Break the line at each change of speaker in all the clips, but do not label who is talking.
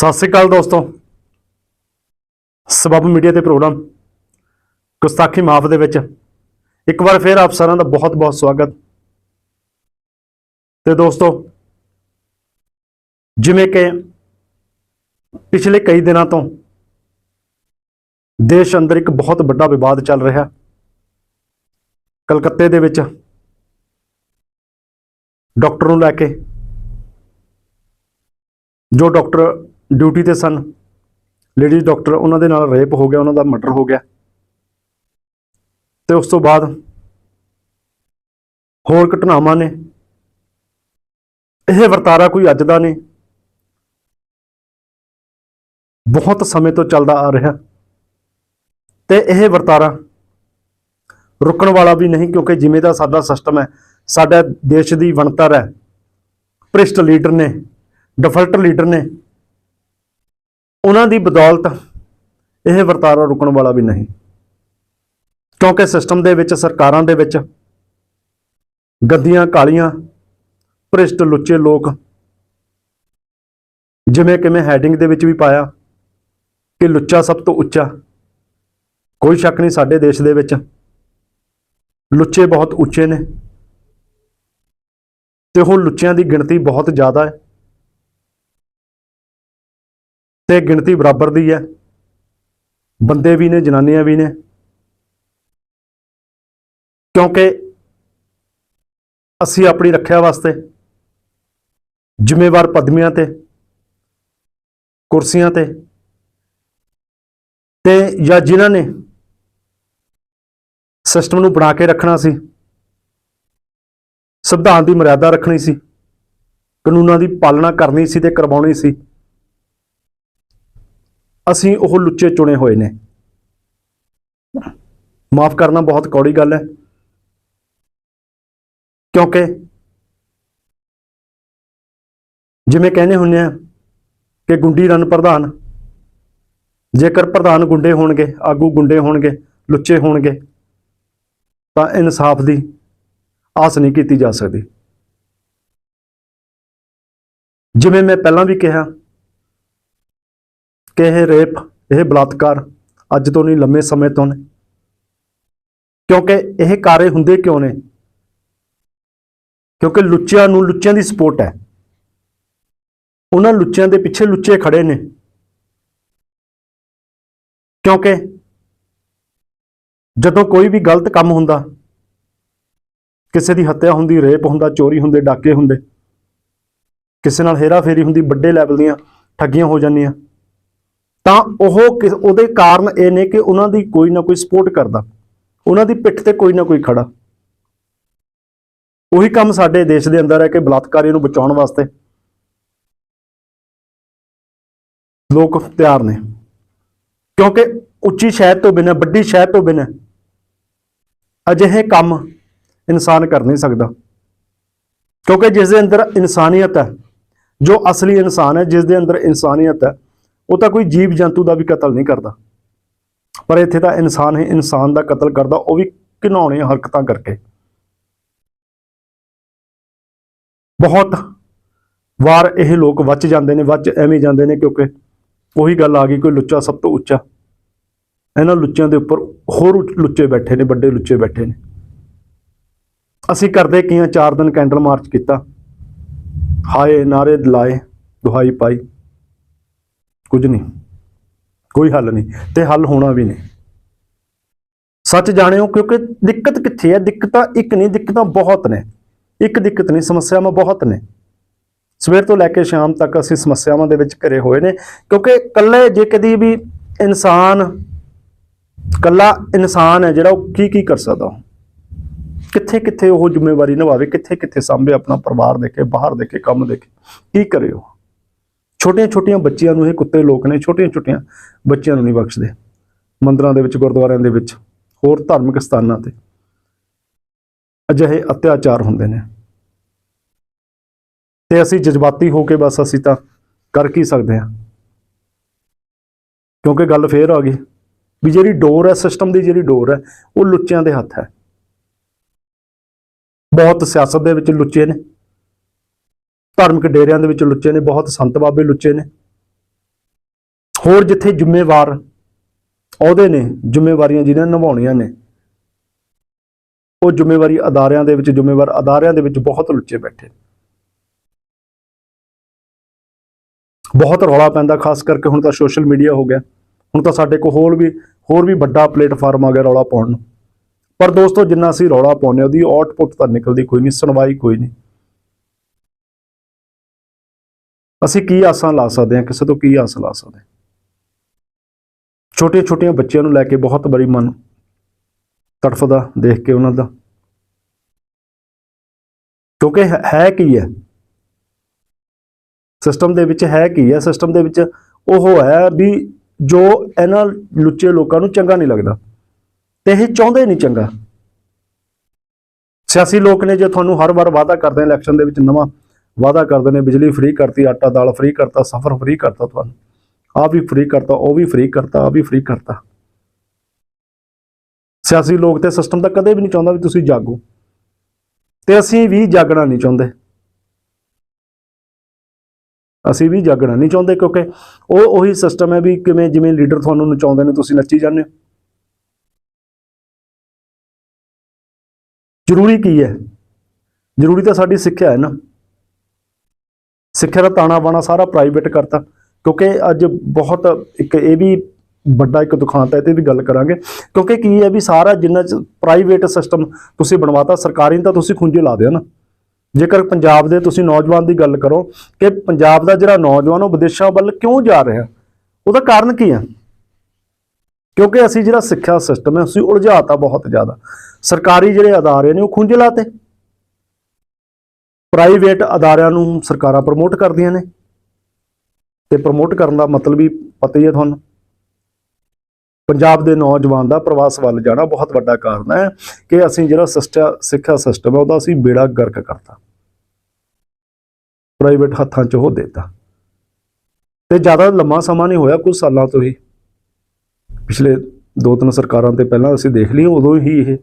ਸਤਿ ਸ੍ਰੀ ਅਕਾਲ ਦੋਸਤੋ। ਸਬਬ ਮੀਡੀਆ ਤੇ ਪ੍ਰੋਗਰਾਮ ਗੁਸਤਾਖੀ ਮਾਫ ਦੇ ਵਿੱਚ ਇੱਕ ਵਾਰ ਫੇਰ ਆਪ ਸਾਰਿਆਂ ਦਾ ਬਹੁਤ ਬਹੁਤ ਸਵਾਗਤ। ਤੇ ਦੋਸਤੋ, ਜਿਵੇਂ ਕਿ ਪਿਛਲੇ ਕਈ ਦਿਨਾਂ ਤੋਂ ਦੇਸ਼ ਅੰਦਰ ਇੱਕ ਬਹੁਤ ਵੱਡਾ ਵਿਵਾਦ ਚੱਲ ਰਿਹਾ। ਕਲਕੱਤੇ ਦੇ ਵਿੱਚ ਡਾਕਟਰ ਨੂੰ ਲੈ ਕੇ ਜੋ ਡਾਕਟਰ ਡਿਊਟੀ ਤੇ ਸਨ। ਲੇਡੀਜ਼ ਡਾਕਟਰ ਉਹਨਾਂ ਦੇ ਨਾਲ ਰੇਪ ਹੋ ਗਿਆ, ਉਹਨਾਂ ਦਾ ਮਰਡਰ ਹੋ ਗਿਆ। ਤੇ ਉਸ ਤੋਂ ਬਾਅਦ ਹੋਰ ਘਟਨਾਵਾਂ ਨੇ। ਇਹ ਵਰਤਾਰਾ ਕੋਈ ਅੱਜ ਦਾ ਨਹੀਂ। ਬਹੁਤ ਸਮੇਂ ਤੋਂ ਚੱਲਦਾ ਆ ਰਿਹਾ। ਤੇ ਇਹ ਵਰਤਾਰਾ ਰੁਕਣ ਵਾਲਾ ਵੀ ਨਹੀਂ, ਕਿਉਂਕਿ ਜਿਵੇਂ ਦਾ ਸਾਡਾ ਸਿਸਟਮ ਹੈ, ਸਾਡਾ ਦੇਸ਼ ਦੀ ਬਣਤਰ ਹੈ ਭ੍ਰਿਸ਼ਟ ਲੀਡਰ ਨੇ ਡਿਫਾਲਟ ਲੀਡਰ ਨੇ ਉਹਨਾਂ ਦੀ ਬਦੌਲਤ ਇਹ ਵਰਤਾਰਾ ਰੁਕਣ ਵਾਲਾ ਵੀ ਨਹੀਂ। ਕਿਉਂਕਿ ਸਿਸਟਮ ਦੇ ਵਿੱਚ, ਸਰਕਾਰਾਂ ਦੇ ਵਿੱਚ ਗੱਦੀਆਂ, ਕਾਲੀਆਂ, ਭ੍ਰਿਸ਼ਟ, ਲੁੱਚੇ ਲੋਕ ਜਿਵੇਂ ਕਿ ਮੈਂ ਹੈਡਿੰਗ ਦੇ ਵਿੱਚ ਵੀ ਪਾਇਆ ਕਿ ਲੁੱਚਾ ਸਭ ਤੋਂ ਉੱਚਾ। ਕੋਈ ਸ਼ੱਕ ਨਹੀਂ ਸਾਡੇ ਦੇਸ਼ ਦੇ ਵਿੱਚ ਲੁੱਚੇ ਬਹੁਤ ਉੱਚੇ ਨੇ ਤੇ ਉਹ ਲੁੱਚਿਆਂ ਦੀ ਗਿਣਤੀ ਬਹੁਤ ਜ਼ਿਆਦਾ ਹੈ। ਤੇ ਗਿਣਤੀ ਬਰਾਬਰ ਦੀ ਹੈ। ਬੰਦੇ ਵੀ ਨੇ, ਜਨਾਨੀਆਂ ਵੀ ਨੇ। ਕਿਉਂਕਿ ਅਸੀਂ ਆਪਣੀ ਰੱਖਿਆ ਵਾਸਤੇ, ਜ਼ਿੰਮੇਵਾਰ ਪਦਮੀਆਂ ਤੇ, ਕੁਰਸੀਆਂ ਤੇ ਤੇ ਜਾਂ ਜਿਨ੍ਹਾਂ ਨੇ ਸਿਸਟਮ ਨੂੰ ਬਣਾ ਕੇ ਰੱਖਣਾ ਸੀ, ਸੰਵਿਧਾਨ ਦੀ ਮਰਿਆਦਾ ਰੱਖਣੀ ਸੀ, ਕਾਨੂੰਨਾਂ ਦੀ ਪਾਲਣਾ ਕਰਨੀ ਸੀ ਤੇ ਕਰਵਾਉਣੀ ਸੀ ਅਸੀਂ ਉਹ ਲੁੱਚੇ ਚੁਣੇ ਹੋਏ ਨੇ। ਮਾਫ ਕਰਨਾ ਬਹੁਤ ਕੌੜੀ ਗੱਲ ਹੈ। ਕਿਉਂਕਿ ਜਿਵੇਂ ਕਹਿੰਦੇ ਹੁੰਦੇ ਆ ਕਿ ਗੁੰਡੀ ਰਣ ਪ੍ਰਧਾਨ, ਜੇਕਰ ਪ੍ਰਧਾਨ ਗੁੰਡੇ ਹੋਣਗੇ, ਆਗੂ ਗੁੰਡੇ ਹੋਣਗੇ, ਲੁੱਚੇ ਹੋਣਗੇ, ਤਾਂ ਇਨਸਾਫ ਦੀ ਆਸ ਨਹੀਂ ਕੀਤੀ ਜਾ ਸਕਦੀ। ਜਿਵੇਂ ਮੈਂ ਪਹਿਲਾਂ ਵੀ ਕਿਹਾ ਕਿ ਇਹ ਰੇਪ, ਇਹ ਬਲਾਤਕਾਰ ਅੱਜ ਤੋਂ ਨਹੀਂ ਲੰਮੇ ਸਮੇਂ ਤੋਂ ਨੇ। ਕਿਉਂਕਿ ਇਹ ਕਾਰੇ ਹੁੰਦੇ ਕਿਉਂ ਨੇ? ਕਿਉਂਕਿ ਲੁੱਚਿਆਂ ਨੂੰ ਲੁੱਚਿਆਂ ਦੀ ਸਪੋਰਟ ਹੈ। ਉਹਨਾਂ ਲੁੱਚਿਆਂ ਦੇ ਪਿੱਛੇ ਲੁੱਚੇ ਖੜੇ ਨੇ। ਕਿਉਂਕਿ ਜਦੋਂ ਕੋਈ ਵੀ ਗਲਤ ਕੰਮ ਹੁੰਦਾ, ਕਿਸੇ ਦੀ ਹੱਤਿਆ ਹੁੰਦੀ, ਰੇਪ ਹੁੰਦਾ, ਚੋਰੀ ਹੁੰਦੇ, ਡਾਕੇ ਹੁੰਦੇ, ਕਿਸੇ ਨਾਲ ਹੇਰਾ ਫੇਰੀ ਹੁੰਦੀ, ਵੱਡੇ ਲੈਵਲ ਦੀਆਂ ਠੱਗੀਆਂ ਹੋ ਜਾਂਦੀਆਂ। ਤਾਂ ਉਹ ਉਹਦੇ ਕਾਰਨ ਇਹ ਨੇ ਕਿ ਉਹਨਾਂ ਦੀ ਕੋਈ ਨਾ ਕੋਈ ਸਪੋਰਟ ਕਰਦਾ। ਉਹਨਾਂ ਦੀ ਪਿੱਠ ਤੇ ਕੋਈ ਨਾ ਕੋਈ ਖੜਾ। ਉਹੀ ਕੰਮ ਸਾਡੇ ਦੇਸ਼ ਦੇ ਅੰਦਰ ਹੈ ਕਿ ਬਲਾਤਕਾਰੀਆਂ ਨੂੰ ਬਚਾਉਣ ਵਾਸਤੇ। ਲੋਕ ਤਿਆਰ ਨੇ। ਕਿਉਂਕਿ ਉੱਚੀ ਸ਼ਹਿਰ ਤੋਂ ਬਿਨਾਂ, ਵੱਡੀ ਸ਼ਹਿਰ ਤੋਂ ਬਿਨਾਂ ਅਜਿਹੇ ਕੰਮ ਇਨਸਾਨ ਕਰ ਨਹੀਂ ਸਕਦਾ। ਕਿਉਂਕਿ ਜਿਸ ਦੇ ਅੰਦਰ ਇਨਸਾਨੀਅਤ ਹੈ, ਜੋ ਅਸਲੀ ਇਨਸਾਨ ਹੈ, ਜਿਸ ਦੇ ਅੰਦਰ ਇਨਸਾਨੀਅਤ ਹੈ ਉਹ ਤਾਂ ਕੋਈ ਜੀਵ ਜੰਤੂ ਦਾ ਵੀ ਕਤਲ ਨਹੀਂ ਕਰਦਾ। ਪਰ ਇੱਥੇ ਤਾਂ ਇਨਸਾਨ ਹੀ ਇਨਸਾਨ ਦਾ ਕਤਲ ਕਰਦਾ, ਉਹ ਵੀ ਘਿਨਾਉਣੀਆਂ ਹਰਕਤਾਂ ਕਰਕੇ। ਬਹੁਤ ਵਾਰ ਇਹ ਲੋਕ ਵੱਚ ਜਾਂਦੇ ਨੇ, ਵੱਚ ਐਵੇਂ ਜਾਂਦੇ ਨੇ ਕਿਉਂਕਿ ਉਹੀ ਗੱਲ ਆ ਗਈ, ਕੋਈ ਲੁੱਚਾ ਸਭ ਤੋਂ ਉੱਚਾ। ਇਹਨਾਂ ਲੁੱਚਿਆਂ ਦੇ ਉੱਪਰ ਹੋਰ ਉੱਚ- ਲੁੱਚੇ ਬੈਠੇ ਨੇ, ਵੱਡੇ ਲੁੱਚੇ ਬੈਠੇ ਨੇ। ਅਸੀਂ ਕਰਦੇ ਕੀ ਆ, ਚਾਰ ਦਿਨ ਕੈਂਡਲ ਮਾਰਚ ਕੀਤਾ। ਹਾਏ ਨਾਰੇ ਲਾਏ, ਦੁਹਾਈ ਪਾਈ। ਕੁਝ ਨਹੀਂ। ਕੋਈ ਹੱਲ ਨਹੀਂ ਤੇ ਹੱਲ ਹੋਣਾ ਵੀ ਨਹੀਂ। ਸੱਚ ਜਾਣਿਓ ਕਿਉਂਕਿ ਦਿੱਕਤ ਕਿੱਥੇ ਹੈ? ਦਿੱਕਤਾਂ ਇੱਕ ਨਹੀਂ, ਦਿੱਕਤਾਂ ਬਹੁਤ ਨੇ। ਇੱਕ ਦਿੱਕਤ ਨਹੀਂ, ਸਮੱਸਿਆਵਾਂ ਬਹੁਤ ਨੇ। ਸਵੇਰ ਤੋਂ ਲੈ ਕੇ ਸ਼ਾਮ ਤੱਕ ਅਸੀਂ ਸਮੱਸਿਆਵਾਂ ਦੇ ਵਿੱਚ ਘਰੇ ਹੋਏ ਨੇ ਕਿਉਂਕਿ ਇਕੱਲੇ ਜੇ ਕਦੀ ਵੀ ਇਨਸਾਨ, ਇਕੱਲਾ ਇਨਸਾਨ ਹੈ ਜਿਹੜਾ ਉਹ ਕੀ ਕੀ ਕਰ ਸਕਦਾ ਕਿੱਥੇ ਕਿੱਥੇ ਉਹ ਜ਼ਿੰਮੇਵਾਰੀ ਨਿਭਾਵੇ? ਕਿੱਥੇ ਕਿੱਥੇ ਸਾਂਭੇ ਆਪਣਾ ਪਰਿਵਾਰ ਦੇਖੇ, ਬਾਹਰ ਦੇਖੇ, ਕੰਮ ਦੇਖੇ, ਕੀ ਕਰੇ ਛੋਟੀਆਂ ਛੋਟੀਆਂ ਬੱਚਿਆਂ ਨੂੰ ਇਹ ਕੁੱਤੇ ਲੋਕ ਨੇ ਛੋਟੀਆਂ ਛੋਟੀਆਂ ਬੱਚਿਆਂ ਨੂੰ ਨਹੀਂ ਬਖਸ਼ਦੇ। ਮੰਦਰਾਂ ਦੇ ਵਿੱਚ, ਗੁਰਦੁਆਰਿਆਂ ਦੇ ਵਿੱਚ, ਹੋਰ ਧਾਰਮਿਕ ਸਥਾਨਾਂ ਤੇ ਅਜਿਹੇ ਅਤਿਆਚਾਰ ਹੁੰਦੇ ਨੇ। ਤੇ ਅਸੀਂ ਜਜ਼ਬਾਤੀ ਹੋ ਕੇ ਬਸ ਅਸੀਂ ਤਾਂ ਕਰ ਕੀ ਸਕਦੇ ਹਾਂ? ਕਿਉਂਕਿ ਗੱਲ ਫੇਰ ਆ ਗਈ ਵੀ ਜਿਹੜੀ ਡੋਰ ਹੈ, ਸਿਸਟਮ ਦੀ ਜਿਹੜੀ ਡੋਰ ਹੈ, ਉਹ ਲੁੱਚਿਆਂ ਦੇ ਹੱਥ ਹੈ। ਬਹੁਤ ਸਿਆਸਤ ਦੇ ਵਿੱਚ ਲੁੱਚੇ ਨੇ। ਧਾਰਮਿਕ ਡੇਰਿਆਂ ਦੇ ਵਿੱਚ ਲੁੱਚੇ ਨੇ ਬਹੁਤ ਸੰਤ ਬਾਬੇ ਲੁੱਚੇ ਨੇ। ਹੋਰ ਜਿੱਥੇ ਜ਼ਿੰਮੇਵਾਰ ਅਹੁਦੇ ਨੇ ਜ਼ਿੰਮੇਵਾਰੀਆਂ ਜਿਹਨਾਂ ਨੇ ਨਿਭਾਉਣੀਆਂ ਨੇ ਉਹ ਜ਼ਿੰਮੇਵਾਰੀ ਅਦਾਰਿਆਂ ਦੇ ਵਿੱਚ ਜ਼ਿੰਮੇਵਾਰ ਅਦਾਰਿਆਂ ਦੇ ਵਿੱਚ ਬਹੁਤ ਲੁੱਚੇ ਬੈਠੇ ਬਹੁਤ ਰੌਲਾ ਪੈਂਦਾ ਖਾਸ ਕਰਕੇ ਹੁਣ ਤਾਂ ਸੋਸ਼ਲ ਮੀਡੀਆ ਹੋ ਗਿਆ। ਹੁਣ ਤਾਂ ਸਾਡੇ ਕੋਲ ਹੋਰ ਵੀ ਹੋਰ ਵੀ ਵੱਡਾ ਪਲੇਟਫਾਰਮ ਆ ਗਿਆ ਰੌਲਾ ਪਾਉਣ ਨੂੰ। ਪਰ ਦੋਸਤੋ ਜਿੰਨਾ ਅਸੀਂ ਰੌਲਾ ਪਾਉਂਦੇ ਹਾਂ, ਉਹਦੀ ਆਊਟਪੁੱਟ ਤਾਂ ਨਿਕਲਦੀ ਕੋਈ ਨਹੀਂ ਸੁਣਵਾਈ ਕੋਈ ਨਹੀਂ। ਅਸੀਂ ਕੀ ਆਸਾਂ ਲਾ ਸਕਦੇ ਹਾਂ? ਕਿਸੇ ਤੋਂ ਕੀ ਆਸ ਲਾ ਸਕਦੇ ਹਾਂ? ਛੋਟੇ ਛੋਟੀਆਂ ਬੱਚਿਆਂ ਨੂੰ ਲੈ ਕੇ ਬਹੁਤ ਬੜੀ ਮਨ ਤੜਫਦਾ ਦੇਖ ਕੇ ਉਹਨਾਂ ਦਾ। ਕਿਉਂਕਿ ਹੈ- ਕੀ ਹੈ? ਸਿਸਟਮ ਦੇ ਵਿੱਚ ਹੈ ਕੀ ਹੈ? ਸਿਸਟਮ ਦੇ ਵਿੱਚ ਉਹ ਹੈ ਵੀ ਜੋ ਇਹਨਾਂ ਲੁੱਚੇ ਲੋਕਾਂ ਨੂੰ ਚੰਗਾ ਨਹੀਂ ਲੱਗਦਾ ਤੇ ਇਹ ਚਾਹੁੰਦੇ ਨਹੀਂ ਚੰਗਾ। ਸਿਆਸੀ ਲੋਕ ਨੇ ਜੇ ਤੁਹਾਨੂੰ ਹਰ ਵਾਰ ਵਾਅਦਾ ਕਰਦੇ ਇਲੈਕਸ਼ਨ ਦੇ ਵਿੱਚ ਨਵਾਂ ਵਾਅਦਾ ਕਰਦੇ ਨੇ, ਬਿਜਲੀ ਫ੍ਰੀ ਕਰਤੀ, ਆਟਾ, ਦਾਲ ਫ੍ਰੀ ਕਰਤਾ, ਸਫਰ ਫ੍ਰੀ ਕਰਤਾ ਤੁਹਾਨੂੰ। ਆ ਵੀ ਫ੍ਰੀ ਕਰਤਾ, ਉਹ ਵੀ ਫ੍ਰੀ ਕਰਤਾ ਆ ਵੀ ਫ੍ਰੀ ਕਰਤਾ। ਸਿਆਸੀ ਲੋਕ ਤੇ ਸਿਸਟਮ ਤਾਂ ਕਦੇ ਵੀ ਨਹੀਂ ਚਾਹੁੰਦਾ ਵੀ ਤੁਸੀਂ ਜਾਗੋ। ਤੇ ਅਸੀਂ ਵੀ ਜਾਗਣਾ ਨਹੀਂ ਚਾਹੁੰਦੇ। ਅਸੀਂ ਵੀ ਜਾਗਣਾ ਨਹੀਂ ਚਾਹੁੰਦੇ ਕਿਉਂਕਿ ਉਹ ਉਹੀ ਸਿਸਟਮ ਹੈ ਵੀ ਕਿਵੇਂ ਜਿਵੇਂ ਲੀਡਰ ਤੁਹਾਨੂੰ ਨਚਾਉਂਦੇ ਨੇ, ਤੁਸੀਂ ਨੱਚੀ ਜਾਂਦੇ ਹੋ। ਜ਼ਰੂਰੀ ਕੀ ਹੈ? ਜ਼ਰੂਰੀ ਤਾਂ ਸਾਡੀ ਸਿੱਖਿਆ ਹੈ ਨਾ। ਸਿੱਖਿਆ ਦਾ ਤਾਣਾ ਬਾਣਾ ਸਾਰਾ ਪ੍ਰਾਈਵੇਟ ਕਰਤਾ। ਕਿਉਂਕਿ ਅੱਜ ਬਹੁਤ ਇੱਕ ਇਹ ਵੀ ਵੱਡਾ ਇੱਕ ਦੁਖਾਂਤ ਹੈ, ਤੇ ਵੀ ਗੱਲ ਕਰਾਂਗੇ। ਕਿਉਂਕਿ ਕੀ ਹੈ ਵੀ ਸਾਰਾ ਜਿੰਨਾ ਪ੍ਰਾਈਵੇਟ ਸਿਸਟਮ ਤੁਸੀਂ ਬਣਵਾਤਾ, ਸਰਕਾਰੀ ਤਾਂ ਤੁਸੀਂ ਖੁੰਝੇ ਲਾ ਦਿਓ ਨਾ। ਜੇਕਰ ਪੰਜਾਬ ਦੇ ਤੁਸੀਂ ਨੌਜਵਾਨ ਦੀ ਗੱਲ ਕਰੋ ਕਿ ਪੰਜਾਬ ਦਾ ਜਿਹੜਾ ਨੌਜਵਾਨ ਉਹ ਵਿਦੇਸ਼ਾਂ ਵੱਲ ਕਿਉਂ ਜਾ ਰਿਹਾ, ਉਹਦਾ ਕਾਰਨ ਕੀ ਹੈ? ਕਿਉਂਕਿ ਅਸੀਂ ਜਿਹੜਾ ਸਿੱਖਿਆ ਸਿਸਟਮ ਹੈ, ਅਸੀਂ ਉਲਝਾਤਾ ਬਹੁਤ ਜ਼ਿਆਦਾ। ਸਰਕਾਰੀ ਜਿਹੜੇ ਅਦਾਰੇ ਨੇ ਉਹ ਖੁੰਝੇ ਲਾਤੇ। ਪ੍ਰਾਈਵੇਟ ਅਦਾਰਿਆਂ ਨੂੰ ਸਰਕਾਰਾਂ ਪ੍ਰਮੋਟ ਕਰਦੀਆਂ ਨੇ। ਤੇ ਪ੍ਰਮੋਟ ਕਰਨ ਦਾ ਮਤਲਬ ਹੀ ਪਤਾ ਹੀ ਹੈ ਤੁਹਾਨੂੰ। ਪੰਜਾਬ ਦੇ ਨੌਜਵਾਨ ਦਾ ਪ੍ਰਵਾਸ ਵੱਲ ਜਾਣਾ ਬਹੁਤ ਵੱਡਾ ਕਾਰਨ ਹੈ ਕਿ ਅਸੀਂ ਜਿਹੜਾ ਸਿਸਟਾ ਸਿੱਖਿਆ ਸਿਸਟਮ ਹੈ ਉਹਦਾ ਅਸੀਂ ਬੇੜਾ ਗਰਕ ਕਰਤਾ। ਪ੍ਰਾਈਵੇਟ ਹੱਥਾਂ 'ਚ ਉਹ ਦੇਤਾ। ਤੇ ਜ਼ਿਆਦਾ ਲੰਮਾ ਸਮਾਂ ਨਹੀਂ ਹੋਇਆ ਕੁਝ ਸਾਲਾਂ ਤੋਂ ਹੀ। ਪਿਛਲੇ ਦੋ ਤਿੰਨ ਸਰਕਾਰਾਂ ਤੇ ਪਹਿਲਾਂ ਅਸੀਂ ਦੇਖ ਲਈ ਉਦੋਂ ਹੀ ਇਹ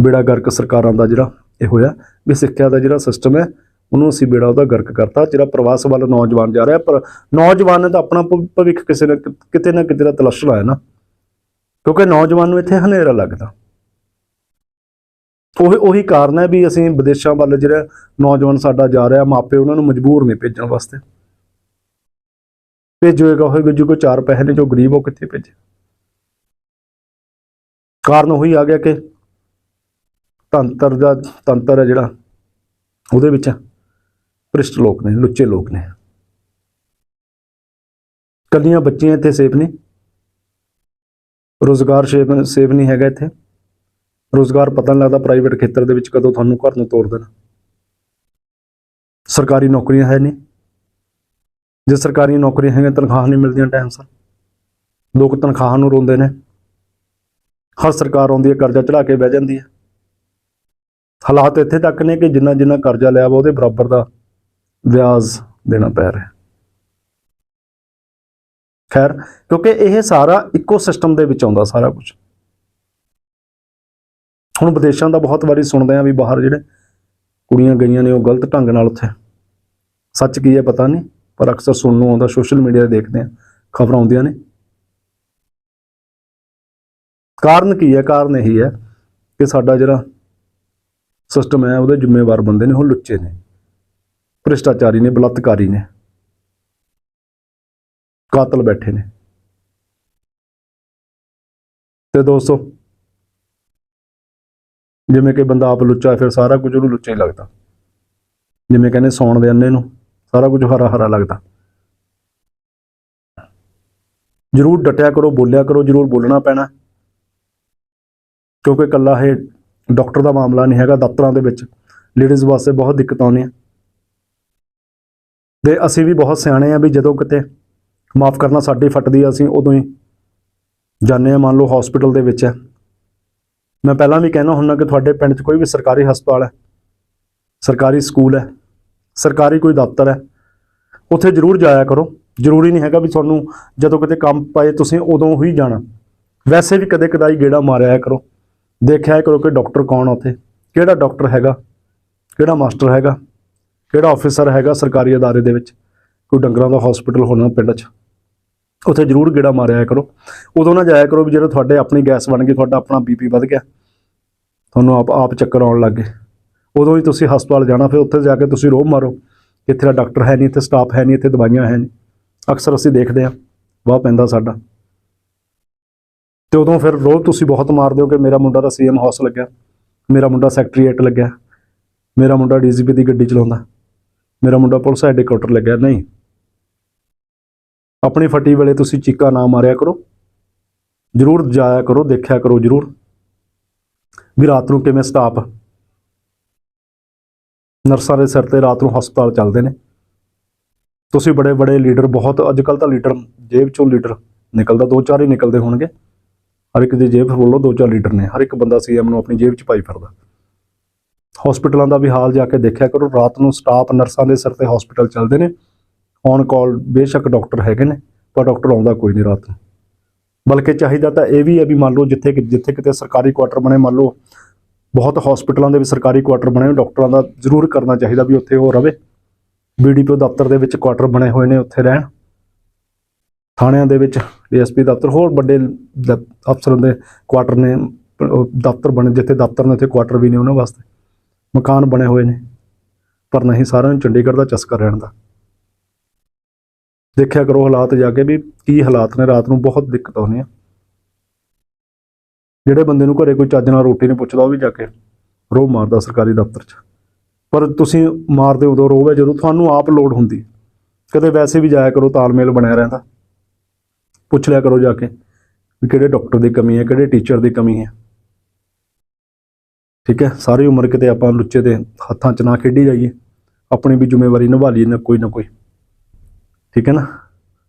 ਬੇੜਾ ਗਰਕ ਸਰਕਾਰਾਂ ਦਾ ਜਿਹੜਾ ਇਹ ਹੋਇਆ ਵੀ ਸਿੱਖਿਆ ਦਾ ਜਿਹੜਾ ਸਿਸਟਮ ਹੈ, ਉਹਨੂੰ ਅਸੀਂ ਬੇੜਾ ਉਹਦਾ ਗਰਕ ਕਰਤਾ। ਜਿਹੜਾ ਪ੍ਰਵਾਸ ਵੱਲ ਨੌਜਵਾਨ ਜਾ ਰਿਹਾ, ਪਰ ਨੌਜਵਾਨ ਨੇ ਤਾਂ ਆਪਣਾ ਭਵਿੱਖ ਕਿਸੇ ਨਾ ਕਿਤੇ ਨਾ ਕਿਤੇ ਦਾ ਤਲਸ਼ਣਾ ਹੈ ਨਾ। ਕਿਉਂਕਿ ਨੌਜਵਾਨ ਨੂੰ ਇੱਥੇ ਹਨੇਰਾ ਲੱਗਦਾ। ਉਹ, ਉਹੀ ਕਾਰਨ ਹੈ ਵੀ ਅਸੀਂ ਵਿਦੇਸ਼ਾਂ ਵੱਲ ਜਿਹੜਾ ਨੌਜਵਾਨ ਸਾਡਾ ਜਾ ਰਿਹਾ, ਮਾਪੇ ਉਹਨਾਂ ਨੂੰ ਮਜਬੂਰ ਨੇ ਭੇਜਣ ਵਾਸਤੇ। ਭੇਜੋਏਗਾ ਹੋਏਗਾ ਜੋ ਕੋਈ ਚਾਰ ਪੈਸੇ ਨੇ, ਜੋ ਗਰੀਬ ਉਹ ਕਿੱਥੇ ਭੇਜੇ? ਕਾਰਨ ਉਹੀ ਆ ਗਿਆ ਕਿ ਤੰਤਰ ਦਾ ਤੰਤਰ ਹੈ ਜਿਹੜਾ, ਉਹਦੇ ਵਿੱਚ ਭ੍ਰਿਸ਼ਟ ਲੋਕ ਨੇ, ਲੁੱਚੇ ਲੋਕ ਨੇ। ਕੱਲੀਆਂ ਬੱਚੀਆਂ ਇੱਥੇ ਸੇਫ ਨੇ ਰੋਜ਼ਗਾਰ ਸੇਫ ਸੇਫ ਨਹੀਂ ਹੈਗਾ ਇੱਥੇ। ਰੋਜ਼ਗਾਰ ਪਤਾ ਨਹੀਂ ਲੱਗਦਾ ਪ੍ਰਾਈਵੇਟ ਖੇਤਰ ਦੇ ਵਿੱਚ ਕਦੋਂ ਤੁਹਾਨੂੰ ਘਰ ਨੂੰ ਤੋੜ ਦੇਣਾ। ਸਰਕਾਰੀ ਨੌਕਰੀਆਂ ਹੈ ਨਹੀਂ। ਜੇ ਸਰਕਾਰੀ ਨੌਕਰੀਆਂ ਹੈਗੀਆਂ, ਤਨਖਾਹ ਨਹੀਂ ਮਿਲਦੀਆਂ ਟਾਈਮ ਸਿਰ। ਲੋਕ ਤਨਖਾਹ ਨੂੰ ਰੋਂਦੇ ਨੇ। ਹਰ ਸਰਕਾਰ ਆਉਂਦੀ ਹੈ, ਕਰਜ਼ਾ ਚੜਾ ਕੇ ਬਹਿ ਜਾਂਦੀ ਹੈ। ਹਾਲਾਤ ਇੱਥੇ ਤੱਕ ਨੇ ਕਿ ਜਿੰਨਾ ਜਿੰਨਾ ਕਰਜ਼ਾ ਲਿਆ ਵਾ ਉਹਦੇ ਬਰਾਬਰ ਦਾ ਵਿਆਜ ਦੇਣਾ ਪੈ ਰਿਹਾ। ਖੈਰ, ਕਿਉਂਕਿ ਇਹ ਸਾਰਾ ਇੱਕੋ ਸਿਸਟਮ ਦੇ ਵਿੱਚ ਆਉਂਦਾ ਸਾਰਾ ਕੁਝ ਹੁਣ ਵਿਦੇਸ਼ਾਂ ਦਾ ਬਹੁਤ ਵਾਰੀ ਸੁਣਦੇ ਆ ਵੀ ਬਾਹਰ ਜਿਹੜੇ ਕੁੜੀਆਂ ਗਈਆਂ ਨੇ ਉਹ ਗਲਤ ਢੰਗ ਨਾਲ ਉੱਥੇ। ਸੱਚ ਕੀ ਹੈ ਪਤਾ ਨਹੀਂ, ਪਰ ਅਕਸਰ ਸੁਣਨ ਨੂੰ ਆਉਂਦਾ, ਸੋਸ਼ਲ ਮੀਡੀਆ 'ਤੇ ਦੇਖਦੇ ਆ ਖਬਰਾਂ ਆਉਂਦੀਆਂ ਨੇ। ਕਾਰਨ ਕੀ ਹੈ? ਕਾਰਨ ਇਹੀ ਹੈ ਕਿ ਸਾਡਾ ਜਿਹੜਾ ਸਿਸਟਮ ਹੈ, ਉਹਦੇ ਜ਼ਿੰਮੇਵਾਰ ਬੰਦੇ ਨੇ, ਉਹ ਲੁੱਚੇ ਨੇ। ਭ੍ਰਿਸ਼ਟਾਚਾਰੀ ਨੇ, ਬਲਾਤਕਾਰੀ ਨੇ। ਕਾਤਲ ਬੈਠੇ ਨੇ। ਤੇ ਦੋਸਤੋ, ਜਿਵੇਂ ਕਿ ਬੰਦਾ ਆਪ ਲੁੱਚਾ ਫਿਰ ਸਾਰਾ ਕੁਝ ਉਹਨੂੰ ਲੁੱਚਾ ਹੀ ਲੱਗਦਾ। ਜਿਵੇਂ ਕਹਿੰਦੇ, ਸੌਣ ਦੇ ਅੰਨੇ ਨੂੰ, ਸਾਰਾ ਕੁਝ ਹਰਾ ਹਰਾ ਲੱਗਦਾ। ਜ਼ਰੂਰ ਡਟਿਆ ਕਰੋ, ਬੋਲਿਆ ਕਰੋ, ਜ਼ਰੂਰ ਬੋਲਣਾ ਪੈਣਾ। ਕਿਉਂਕਿ ਇਕੱਲਾ ਇਹ ਡਾਕਟਰ ਦਾ ਮਾਮਲਾ ਨਹੀਂ ਹੈਗਾ ਦਫ਼ਤਰਾਂ ਦੇ ਵਿੱਚ। ਲੇਡੀਜ਼ ਵਾਸਤੇ ਬਹੁਤ ਦਿੱਕਤ ਆਉਂਦੀਆਂ। ਤੇ ਅਸੀਂ ਵੀ ਬਹੁਤ ਸਿਆਣੇ ਆ ਵੀ ਜਦੋਂ ਕਿਤੇ ਮਾਫ ਕਰਨਾ ਸਾਡੀ ਫਟਦੀ ਆ, ਅਸੀਂ ਉਦੋਂ ਹੀ ਜਾਂਦੇ ਆ, ਮੰਨ ਲਓ ਹਸਪੀਟਲ ਦੇ ਵਿੱਚ। ਹੈ ਮੈਂ ਪਹਿਲਾਂ ਵੀ ਕਹਿਣਾ ਹੁੰਦਾ ਕਿ ਤੁਹਾਡੇ ਪਿੰਡ 'ਚ ਕੋਈ ਵੀ ਸਰਕਾਰੀ ਹਸਪਤਾਲ ਹੈ, ਸਰਕਾਰੀ ਸਕੂਲ ਹੈ, ਸਰਕਾਰੀ ਕੋਈ ਦਫ਼ਤਰ ਹੈ, ਉੱਥੇ ਜ਼ਰੂਰ ਜਾਇਆ ਕਰੋ। ਜ਼ਰੂਰੀ ਨਹੀਂ ਹੈਗਾ ਵੀ ਤੁਹਾਨੂੰ ਜਦੋਂ ਕਿਤੇ ਕੰਮ ਪਾਏ ਤੁਸੀਂ ਉਦੋਂ ਹੀ ਜਾਣਾ। ਵੈਸੇ ਵੀ ਕਦੇ ਕਦਾਈ ਗੇੜਾ ਮਾਰਿਆ ਕਰੋ। ਦੇਖਿਆ ਕਰੋ ਕਿ ਡਾਕਟਰ ਕੌਣ ਆ ਉੱਥੇ? ਕਿਹੜਾ ਡਾਕਟਰ ਹੈਗਾ? ਕਿਹੜਾ ਮਾਸਟਰ ਹੈਗਾ? ਕਿਹੜਾ ਆਫੀਸਰ ਹੈਗਾ ਸਰਕਾਰੀ ਅਦਾਰੇ ਦੇ ਵਿੱਚ? ਕੋਈ ਡੰਗਰਾਂ ਦਾ ਹਸਪੀਟਲ ਹੋਣਾ ਪਿੰਡ 'ਚ? ਉੱਥੇ ਜ਼ਰੂਰ ਗੇੜਾ ਮਾਰਿਆ ਕਰੋ। ਉਦੋਂ ਨਾ ਜਾਇਆ ਕਰੋ ਵੀ ਜਦੋਂ ਤੁਹਾਡੇ ਆਪਣੀ ਗੈਸ ਬਣ ਗਈ, ਤੁਹਾਡਾ ਆਪਣਾ ਬੀਪੀ ਵੱਧ ਗਿਆ। ਤੁਹਾਨੂੰ ਆਪ ਆਪ ਚੱਕਰ ਆਉਣ ਲੱਗ ਗਏ। ਉਦੋਂ ਹੀ ਤੁਸੀਂ ਹਸਪਤਾਲ ਜਾਣਾ, ਫਿਰ ਉੱਥੇ ਜਾ ਕੇ ਤੁਸੀਂ ਰੋਹ ਮਾਰੋ ਇੱਥੇ ਦਾ ਡਾਕਟਰ ਹੈ ਨਹੀਂ, ਇੱਥੇ ਸਟਾਫ ਹੈ ਨਹੀਂ, ਇੱਥੇ ਦਵਾਈਆਂ ਹੈ ਨਹੀਂ। ਅਕਸਰ ਅਸੀਂ ਦੇਖਦੇ ਹਾਂ, ਵਾਹ ਪੈਂਦਾ ਸਾਡਾ। ਤੇ ਉਦੋਂ ਫਿਰ ਰੋਜ਼ ਤੁਸੀਂ ਬਹੁਤ ਮਾਰਦੇ ਹੋ ਕਿ ਮੇਰਾ ਮੁੰਡਾ ਤਾਂ ਸੀਐਮ ਹਾਊਸ ਲੱਗਿਆ, ਮੇਰਾ ਮੁੰਡਾ ਸੈਕਟਰੀਏਟ ਲੱਗਿਆ, ਮੇਰਾ ਮੁੰਡਾ ਡੀਜੀਪੀ ਦੀ ਗੱਡੀ ਚਲਾਉਂਦਾ, ਮੇਰਾ ਮੁੰਡਾ ਪੁਲਿਸ ਹੈਡਕੁਆਟਰ ਲੱਗਿਆ। ਨਹੀਂ। ਆਪਣੀ ਫੱਟੀ ਵੇਲੇ ਤੁਸੀਂ ਚੀਕਾ ਨਾ ਮਾਰਿਆ ਕਰੋ। ਜ਼ਰੂਰ ਜਾਇਆ ਕਰੋ, ਦੇਖਿਆ ਕਰੋ ਜ਼ਰੂਰ। ਵੀ ਰਾਤ ਨੂੰ ਕਿਵੇਂ ਸਟਾਫ ਨਰਸਾਂ ਦੇ ਸਿਰ ਤੇ ਰਾਤ ਨੂੰ ਹਸਪਤਾਲ ਚੱਲਦੇ ਨੇ। ਤੁਸੀਂ ਬੜੇ ਬੜੇ ਲੀਡਰ, ਬਹੁਤ ਅੱਜ ਕੱਲ ਤਾਂ ਲੀਡਰ ਜੇਬ ਚੋਂ ਲੀਡਰ ਨਿਕਲਦਾ ਦੋ ਚਾਰ ਹੀ ਨਿਕਲਦੇ ਹੋਣਗੇ। ਹਰ ਇੱਕ ਦੀ ਜੇਬ ਬੋਲੋ ਦੋ ਚਾਰ ਲੀਡਰ ਨੇ, ਹਰ ਇੱਕ ਬੰਦਾ ਸੀਐਮ ਨੂੰ ਆਪਣੀ ਜੇਬ 'ਚ ਪਾਈ ਫਿਰਦਾ। ਹਸਪੀਟਲਾਂ ਦਾ ਵੀ ਹਾਲ ਜਾ ਕੇ ਦੇਖਿਆ ਕਰੋ, ਰਾਤ ਨੂੰ ਸਟਾਫ ਨਰਸਾਂ ਦੇ ਸਿਰ ਤੇ ਹਸਪੀਟਲ ਚੱਲਦੇ ਨੇ। ਔਨ ਕਾਲ ਬੇਸ਼ੱਕ ਡਾਕਟਰ ਹੈਗੇ ਨੇ, ਪਰ ਡਾਕਟਰ ਆਉਂਦਾ ਕੋਈ ਨਹੀਂ ਰਾਤ ਨੂੰ। ਬਲਕਿ ਚਾਹੀਦਾ ਤਾਂ ਇਹ ਵੀ ਹੈ ਵੀ ਮੰਨ ਲਓ ਜਿੱਥੇ ਜਿੱਥੇ ਕਿਤੇ ਸਰਕਾਰੀ ਕੁਆਟਰ ਬਣੇ, ਮੰਨ ਲਓ ਬਹੁਤ ਹਸਪੀਟਲਾਂ ਦੇ ਵੀ ਸਰਕਾਰੀ ਕੁਆਟਰ ਬਣੇ ਡਾਕਟਰਾਂ ਦਾ ਜ਼ਰੂਰ ਕਰਨਾ ਚਾਹੀਦਾ ਵੀ ਉੱਥੇ ਉਹ ਰਵੇ। ਬੀਡੀਪੀਓ ਦਫ਼ਤਰ ਦੇ ਵਿੱਚ ਕੁਆਟਰ ਬਣੇ ਹੋਏ ਨੇ ਉੱਥੇ ਰਹਿਣ। ਥਾਣਿਆਂ ਦੇ ਵਿੱਚ ਡੀਐਸਪੀ ਦਫ਼ਤਰ, ਹੋਰ ਵੱਡੇ ਦ- ਅਫਸਰਾਂ ਦੇ ਕੁਆਟਰ ਨੇ ਉਹ ਦਫ਼ਤਰ ਬਣੇ, ਜਿੱਥੇ ਦਫ਼ਤਰ ਨੇ, ਉੱਥੇ ਕੁਆਟਰ ਵੀ ਨੇ ਉਹਨਾਂ ਵਾਸਤੇ। ਮਕਾਨ ਬਣੇ ਹੋਏ ਨੇ, ਪਰ ਨਹੀਂ ਸਾਰਿਆਂ ਨੂੰ ਚੰਡੀਗੜ੍ਹ ਦਾ ਚਸਕਾ ਰਹਿਣ ਦਾ। ਦੇਖਿਆ ਕਰੋ ਹਾਲਾਤ ਜਾ ਕੇ ਵੀ ਕੀ ਹਾਲਾਤ ਨੇ, ਰਾਤ ਨੂੰ ਬਹੁਤ ਦਿੱਕਤ ਆਉਂਦੀ ਆ। ਜਿਹੜੇ ਬੰਦੇ ਨੂੰ ਘਰੇ ਕੋਈ ਚੱਜ ਨਾਲ ਰੋਟੀ ਨਹੀਂ ਪੁੱਛਦਾ, ਉਹ ਵੀ ਜਾ ਕੇ ਰੋਹ ਮਾਰਦਾ ਸਰਕਾਰੀ ਦਫ਼ਤਰ 'ਚ। ਪਰ ਤੁਸੀਂ ਮਾਰਦੇ ਉਦੋਂ ਰੋਹ ਹੈ ਜਦੋਂ ਤੁਹਾਨੂੰ ਆਪ ਲੋੜ ਹੁੰਦੀ। ਕਦੇ ਵੈਸੇ ਵੀ ਜਾਇਆ ਕਰੋ, ਤਾਲਮੇਲ ਬਣਿਆ ਰਹਿੰਦਾ। ਪੁੱਛ ਲਿਆ ਕਰੋ ਜਾ ਕੇ ਵੀ ਕਿਹੜੇ ਡਾਕਟਰ ਦੀ ਕਮੀ ਹੈ, ਕਿਹੜੇ ਟੀਚਰ ਦੀ ਕਮੀ ਹੈ। ਠੀਕ ਹੈ, ਸਾਰੀ ਉਮਰ ਕਿਤੇ ਆਪਾਂ ਲੁੱਚੇ ਦੇ ਹੱਥਾਂ 'ਚ ਨਾ ਖੇਡੀ ਜਾਈਏ, ਆਪਣੀ ਵੀ ਜ਼ਿੰਮੇਵਾਰੀ ਨਿਭਾ ਲਈਏ ਨਾ ਕੋਈ ਨਾ ਕੋਈ। ਠੀਕ ਹੈ ਨਾ?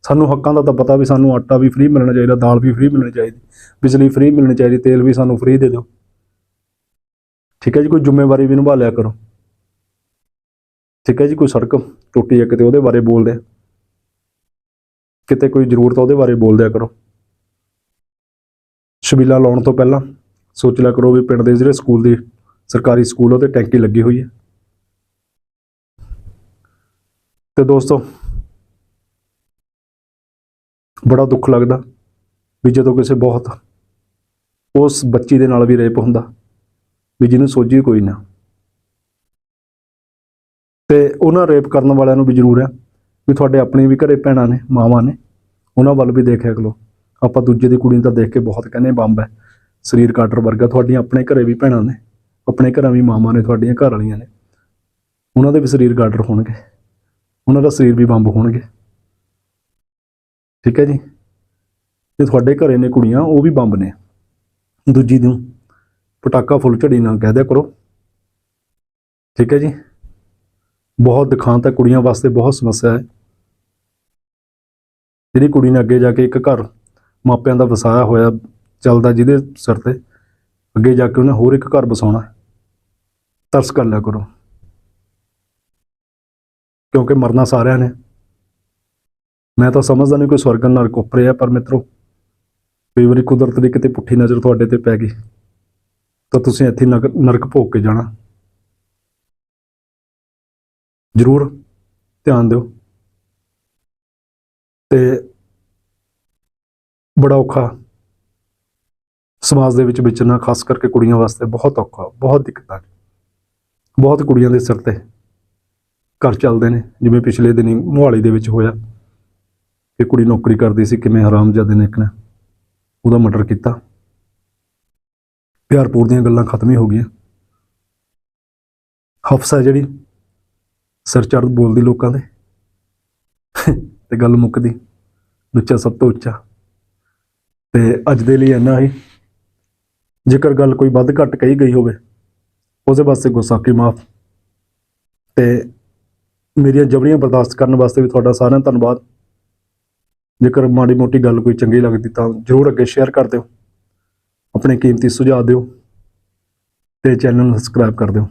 ਸਾਨੂੰ ਹੱਕਾਂ ਦਾ ਤਾਂ ਪਤਾ ਵੀ ਸਾਨੂੰ ਆਟਾ ਵੀ ਫ੍ਰੀ ਮਿਲਣਾ ਚਾਹੀਦਾ, ਦਾਲ ਵੀ ਫ੍ਰੀ ਮਿਲਣੀ ਚਾਹੀਦੀ, ਬਿਜਲੀ ਫ੍ਰੀ ਮਿਲਣੀ ਚਾਹੀਦੀ, ਤੇਲ ਵੀ ਸਾਨੂੰ ਫ੍ਰੀ ਦੇ ਦਿਓ। ਠੀਕ ਹੈ ਜੀ, ਕੋਈ ਜ਼ਿੰਮੇਵਾਰੀ ਵੀ ਨਿਭਾ ਲਿਆ ਕਰੋ। ਠੀਕ ਹੈ ਜੀ, ਕੋਈ ਸੜਕ ਟੁੱਟੀ ਹੈ ਕਿਤੇ, ਉਹਦੇ ਬਾਰੇ ਬੋਲਦੇ ਕਿਤੇ ਕੋਈ ਜ਼ਰੂਰਤ ਆ, ਉਹਦੇ ਬਾਰੇ ਬੋਲਦਿਆ ਕਰੋ। ਛਬੀਲਾ ਲਾਉਣ ਤੋਂ ਪਹਿਲਾਂ ਸੋਚ ਲਿਆ ਕਰੋ ਵੀ ਪਿੰਡ ਦੇ ਜਿਹੜੇ ਸਕੂਲ ਦੀ ਸਰਕਾਰੀ ਸਕੂਲ ਉਹਤੇ ਟੈਂਕੀ ਲੱਗੀ ਹੋਈ ਹੈ ਤੇ ਦੋਸਤੋ, ਬੜਾ ਦੁੱਖ ਲੱਗਦਾ ਵੀ ਜਦੋਂ ਕਿਸੇ ਬਹੁਤ ਉਸ ਬੱਚੀ ਦੇ ਨਾਲ ਵੀ ਰੇਪ ਹੁੰਦਾ, ਵੀ ਜਿਹਨੂੰ ਸੋਝੀ ਕੋਈ ਨਾ। ਤੇ ਉਹਨਾਂ ਰੇਪ ਕਰਨ ਵਾਲਿਆਂ ਨੂੰ ਵੀ ਜ਼ਰੂਰ ਹੈ ਵੀ ਤੁਹਾਡੇ ਆਪਣੇ ਵੀ ਘਰੇ ਭੈਣਾਂ ਨੇ, ਮਾਵਾਂ ਨੇ। ਉਹਨਾਂ ਵੱਲ ਵੀ ਦੇਖਿਆ ਕਰੋ। ਆਪਾਂ ਦੂਜੇ ਦੀ ਕੁੜੀ ਨੂੰ ਤਾਂ ਦੇਖ ਕੇ ਬਹੁਤ ਕਹਿੰਦੇ ਬੰਬ ਹੈ। ਸਰੀਰ ਕਾਟਰ ਵਰਗਾ, ਤੁਹਾਡੀਆਂ ਆਪਣੇ ਘਰੇ ਵੀ ਭੈਣਾਂ ਨੇ, ਆਪਣੇ ਘਰਾਂ ਵੀ ਮਾਵਾਂ ਨੇ, ਤੁਹਾਡੀਆਂ ਘਰ ਵਾਲੀਆਂ ਨੇ। ਉਹਨਾਂ ਦੇ ਵੀ ਸਰੀਰ ਗਾਡਰ ਹੋਣਗੇ। ਉਹਨਾਂ ਦਾ ਸਰੀਰ ਵੀ ਬੰਬ ਹੋਣਗੇ। ਠੀਕ ਹੈ ਜੀ? ਤੇ ਤੁਹਾਡੇ ਘਰੇ ਨੇ ਕੁੜੀਆਂ, ਉਹ ਵੀ ਬੰਬ ਨੇ। ਦੂਜੀ ਨੂੰ ਪਟਾਕਾ ਫੁੱਲ ਝੜੀ ਨਾ ਕਹਿ ਦਿਆ ਕਰੋ। ਠੀਕ ਹੈ ਜੀ? ਬਹੁਤ ਦਿਖਾਂਤ ਹੈ ਕੁੜੀਆਂ ਵਾਸਤੇ ਬਹੁਤ ਸਮੱਸਿਆ ਹੈ। ਜਿਹੜੀ ਕੁੜੀ ਨੇ ਅੱਗੇ ਜਾ ਕੇ ਇੱਕ ਘਰ ਮਾਪਿਆਂ ਦਾ ਵਸਾਇਆ ਹੋਇਆ ਚੱਲਦਾ ਜਿਹਦੇ ਸਿਰ ਤੇ, ਅੱਗੇ ਜਾ ਕੇ ਉਹਨੇ ਹੋਰ ਇੱਕ ਘਰ ਵਸਾਉਣਾ ਤਰਸ ਕਰ ਲਿਆ ਕਰੋ। ਕਿਉਂਕਿ ਮਰਨਾ ਸਾਰਿਆਂ ਨੇ। ਮੈਂ ਤਾਂ ਸਮਝਦਾ ਨਹੀਂ ਕੋਈ ਸਵਰਗਨ ਨਰਕ ਉੱਪਰੇ ਆ ਪਰ ਮਿੱਤਰੋ, ਕਈ ਵਾਰੀ ਕੁਦਰਤ ਦੀ ਕਿਤੇ ਪੁੱਠੀ ਨਜ਼ਰ ਤੁਹਾਡੇ ਤੇ ਪੈ ਗਈ, ਤਾਂ ਤੁਸੀਂ ਇੱਥੇ ਨਰਕ ਨਰਕ ਭੋਗ ਕੇ ਜਾਣਾ। ਜ਼ਰੂਰ ਧਿਆਨ ਦਿਓ। ਤੇ ਬੜਾ ਔਖਾ ਸਮਾਜ ਦੇ ਵਿੱਚ ਵਿਚਰਨਾ, ਖਾਸ ਕਰਕੇ ਕੁੜੀਆਂ ਵਾਸਤੇ ਬਹੁਤ ਔਖਾ, ਬਹੁਤ ਦਿੱਕਤਾਂ ਬਹੁਤ ਕੁੜੀਆਂ ਦੇ ਸਿਰ ਤੇ ਘਰ ਚੱਲਦੇ ਨੇ, ਜਿਵੇਂ ਪਿਛਲੇ ਦਿਨੀ ਮੁਹਾਲੀ ਦੇ ਵਿੱਚ ਹੋਇਆ ਕਿ ਕੁੜੀ ਨੌਕਰੀ ਕਰਦੀ ਸੀ, ਕਿਵੇਂ ਹਰਾਮਜ਼ਾਦੇ ਨੇ ਇੱਕ ਨੇ, ਉਹਦਾ ਮਰਡਰ ਕੀਤਾ। ਪਿਆਰਪੁਰ ਦੀਆਂ ਗੱਲਾਂ ਖਤਮ ਹੀ ਹੋ ਗਈਆਂ। ਹਫਸਾ ਜਿਹੜੀ, ਸਿਰ ਚੜ੍ਹ ਬੋਲਦੀ ਲੋਕਾਂ ਦੇ। ਤੇ ਗੱਲ ਮੁੱਕਦੀ। ਲੁੱਚਾ ਸਭ ਤੋਂ ਉੱਚਾ। ਤੇ ਅੱਜ ਦੇ ਲਈ ਇੰਨਾ ਹੀ। ਜੇਕਰ ਗੱਲ ਕੋਈ ਵੱਧ ਘੱਟ ਕਹੀ ਗਈ ਹੋਵੇ ਉਹਦੇ ਵਾਸਤੇ ਗੁੱਸਾਕੀ ਮਾਫ। ਤੇ ਮੇਰੀਆਂ ਜਬਰੀਆਂ ਬਰਦਾਸ਼ਤ ਕਰਨ ਵਾਸਤੇ ਵੀ ਤੁਹਾਡਾ ਸਾਰਿਆਂ ਦਾ ਧੰਨਵਾਦ। ਜੇਕਰ ਮਾੜੀ ਮੋਟੀ ਗੱਲ ਕੋਈ ਚੰਗੀ ਲੱਗਦੀ ਤਾਂ ਜਰੂਰ ਅੱਗੇ ਸ਼ੇਅਰ ਕਰ ਦਿਓ। ਆਪਣੇ ਕੀਮਤੀ ਸੁਝਾਅ ਦਿਓ। ਤੇ ਚੈਨਲ ਨੂੰ ਸਬਸਕ੍ਰਾਈਬ ਕਰ ਦਿਓ।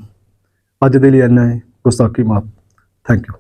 ਅੱਜ ਦੇ ਲਈ ਇੰਨਾ ਹੈ। ਗੁੱਸਾਕੀ ਮਾਫ। Thank you